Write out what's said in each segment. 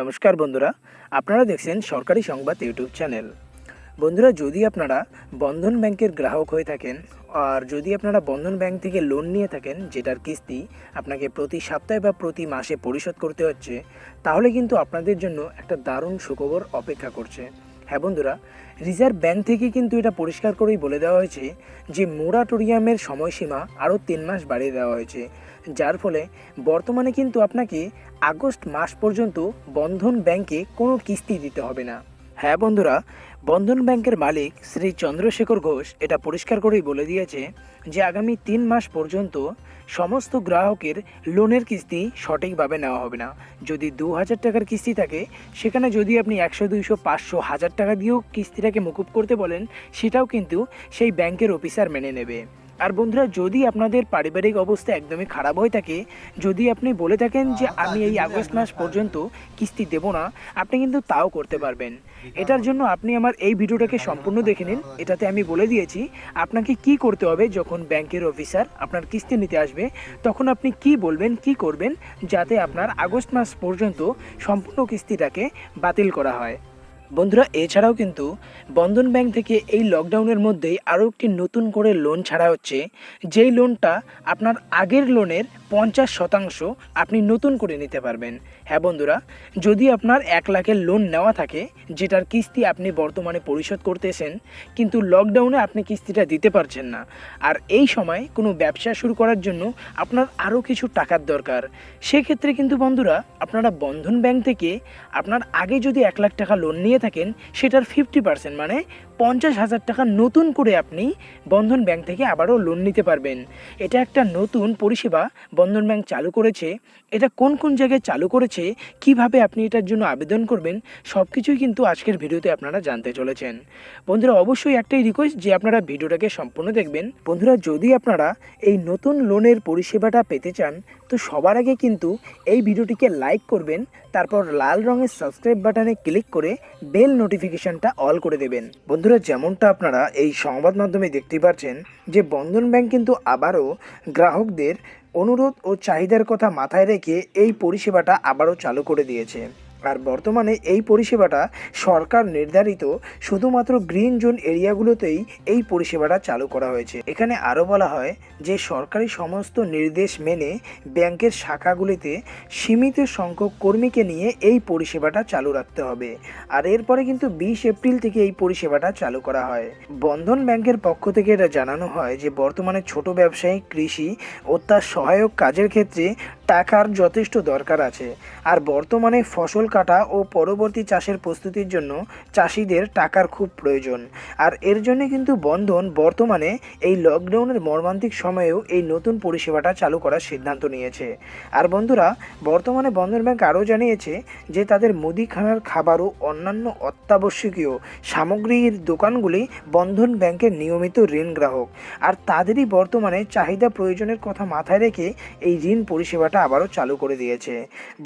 নমস্কার বন্ধুরা, আপনারা দেখছেন সরকারি সংবাদ ইউটিউব চ্যানেল। বন্ধুরা, যদি আপনারা বন্ধন ব্যাংকের গ্রাহক হয়ে থাকেন আর যদি আপনারা বন্ধন ব্যাংক থেকে লোন নিয়ে থাকেন, যেটার কিস্তি আপনাকে প্রতি সপ্তাহে বা প্রতি মাসে পরিশোধ করতে হচ্ছে, তাহলে কিন্তু আপনাদের জন্য একটা দারুণ সুখবর অপেক্ষা করছে। হ্যাঁ বন্ধুরা, রিজার্ভ ব্যাংক থেকে কিন্তু এটা পরিষ্কার করেই বলে দেওয়া হয়েছে যে মোরাটোরিয়ামের সময়সীমা আরও তিন মাস বাড়িয়ে দেওয়া হয়েছে। যার ফলে বর্তমানে কিন্তু আপনাকে আগস্ট মাস পর্যন্ত বন্ধন ব্যাংকে কোনো কিস্তি দিতে হবে না। হ্যাঁ বন্ধুরা, বন্ধন ব্যাংকের মালিক শ্রী চন্দ্রশেখর ঘোষ এটা পরিষ্কার করেই বলে দিয়েছে যে আগামী তিন মাস পর্যন্ত সমস্ত গ্রাহকের লোনের কিস্তি সঠিকভাবে নেওয়া হবে না। যদি দু হাজার টাকার কিস্তি থাকে, সেখানে যদি আপনি একশো, দুইশো, পাঁচশো, হাজার টাকা দিয়েও কিস্তিটাকে মুকুব করতে বলেন, সেটাও কিন্তু সেই ব্যাংকের অফিসার মেনে নেবে। আর বন্ধুরা যদি আপনাদের পারিবারিক অবস্থা একদমই খারাপ হয়ে থাকে যদি আপনি বলে থাকেন যে আমি এই আগস্ট মাস পর্যন্ত কিস্তি দেব না আপনি কিন্তু তাও করতে পারবেন। এটার জন্য আপনি আমার এই ভিডিওটাকে সম্পূর্ণ দেখে নিন। এটাতে আমি বলে দিয়েছি আপনাকে কি করতে হবে যখন ব্যাংকের অফিসার আপনার কিস্তি নিতে আসবে তখন আপনি কি বলবেন কি করবেন যাতে আপনার আগস্ট মাস পর্যন্ত সম্পূর্ণ কিস্তিটাকে বাতিল করা হয়। বন্ধুরা, এছাড়াও কিন্তু বন্ধন ব্যাংক থেকে এই লকডাউনের মধ্যেই আরও একটি নতুন করে লোন ছাড়া হচ্ছে। যেই লোনটা আপনার আগের লোনের পঞ্চাশ শতাংশ আপনি নতুন করে নিতে পারবেন। হ্যাঁ বন্ধুরা, যদি আপনার এক লাখের লোন নেওয়া থাকে, যেটার কিস্তি আপনি বর্তমানে পরিশোধ করতেছেন, কিন্তু লকডাউনে আপনি কিস্তিটা দিতে পারছেন না। আর এই সময় কোনো ব্যবসা শুরু করার জন্য আপনার আরও কিছু টাকার দরকার। সেক্ষেত্রে কিন্তু বন্ধুরা, আপনারা বন্ধন ব্যাংক থেকে আপনার আগে যদি এক লাখ টাকা লোন নিয়ে থাকেন সেটার ফিফটি পার্সেন্ট মানে পঞ্চাশ হাজার টাকা নতুন করে আপনি বন্ধন ব্যাংক থেকে আবারও লোন নিতে পারবেন। এটা একটা নতুন পরিষেবা বন্ধন ব্যাংক চালু করেছে। এটা কোন কোন জায়গায় চালু করেছে? কীভাবে আপনি এটার জন্য আবেদন করবেন? সব কিছুই কিন্তু আজকের ভিডিওতে আপনারা জানতে চলেছেন। বন্ধুরা, অবশ্যই একটাই রিকোয়েস্ট যে আপনারা ভিডিওটাকে সম্পূর্ণ দেখবেন। বন্ধুরা, যদি আপনারা এই নতুন লোনের পরিষেবাটা পেতে চান, তো সবার আগে কিন্তু এই ভিডিওটিকে লাইক করবেন, তারপর লাল রঙের সাবস্ক্রাইব বাটনে ক্লিক করে বেল নোটিফিকেশনটা অল করে দেবেন। বন্ধুরা, যেমনটা আপনারা এই সংবাদ মাধ্যমে দেখতে পাচ্ছেন যে বন্ধন ব্যাংক কিন্তু আবারও গ্রাহকদের অনুরোধ ও চাহিদার কথা মাথায় রেখে এই পরিষেবাটা আবারও চালু করে দিয়েছে। আর বর্তমানে এই পরিষেবাটা সরকার নির্ধারিত শুধুমাত্র গ্রিন জোন এরিয়াগুলোতেই এই পরিষেবাটা চালু করা হয়েছে। এখানে আরও বলা হয় যে সরকারি সমস্ত নির্দেশ মেনে ব্যাংকের শাখাগুলিতে সীমিত সংখ্যক কর্মীকে নিয়ে এই পরিষেবাটা চালু রাখতে হবে। আর এরপরে কিন্তু বিশ এপ্রিল থেকে এই পরিষেবাটা চালু করা হয়। বন্ধন ব্যাংকের পক্ষ থেকে এটা জানানো হয় যে বর্তমানে ছোট ব্যবসায়ী, কৃষি ও তার সহায়ক কাজের ক্ষেত্রে টাকার যথেষ্ট দরকার আছে। আর বর্তমানে ফসল কাটা ও পরবর্তী চাষের প্রস্তুতির জন্য চাষিদের টাকার খুব প্রয়োজন। আর এর জন্য কিন্তু বন্ধন বর্তমানে এই লকডাউনের মর্মান্তিক সময়েও এই নতুন পরিষেবাটা চালু করার সিদ্ধান্ত নিয়েছে। আর বন্ধুরা, বর্তমানে বন্ধন ব্যাংক আরও জানিয়েছে যে তাদের মুদিখানার খাবার ও অন্যান্য অত্যাবশ্যকীয় সামগ্রীর দোকানগুলি বন্ধন ব্যাংকের নিয়মিত ঋণ গ্রাহক। আর তাদেরই বর্তমানে চাহিদা প্রয়োজনের কথা মাথায় রেখে এই ঋণ পরিষেবাটা আবারও চালু করে দিয়েছে।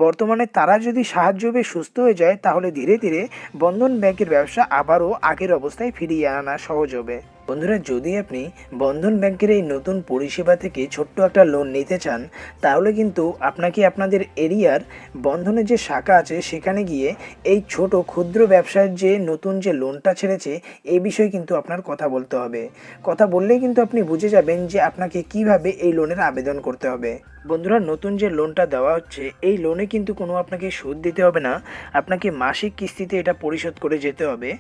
বর্তমানে তারা যদি সাহায্য পেয়ে সুস্থ হয়ে যায়, তাহলে ধীরে ধীরে বন্ধন ব্যাংকের ব্যবসা আবারও আগের অবস্থায় ফিরিয়ে আনা সহজ হবে। বন্ধুরা, যদি আপনি বন্ধন ব্যাংকের এই নতুন পরিষেবা থেকে ছোট্ট একটা লোন নিতে চান, তাহলে কিন্তু আপনাকে আপনাদের এরিয়ার বন্ধনের যে শাখা আছে, সেখানে গিয়ে এই ছোট ক্ষুদ্র ব্যবসার যে নতুন যে লোনটা ছেড়েছে এই বিষয়ে কিন্তু আপনার কথা বলতে হবে। কথা বললেই কিন্তু আপনি বুঝে যাবেন যে আপনাকে কীভাবে এই লোনের আবেদন করতে হবে। বন্ধুরা, নতুন যে লোনটা দেওয়া হচ্ছে, এই লোনে কিন্তু কোনো আপনাকে সুদ দিতে হবে না। আপনাকে মাসিক কিস্তিতে এটা পরিশোধ করে যেতে হবে।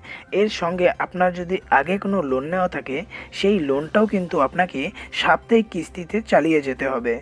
এর সঙ্গে আপনার যদি আগে কোনো লোন নেওয়া থাকে সেই লোনটাও কিন্তু আপনাকে সাপ্তাহিক কিস্তিতে চালিয়ে যেতে হবে।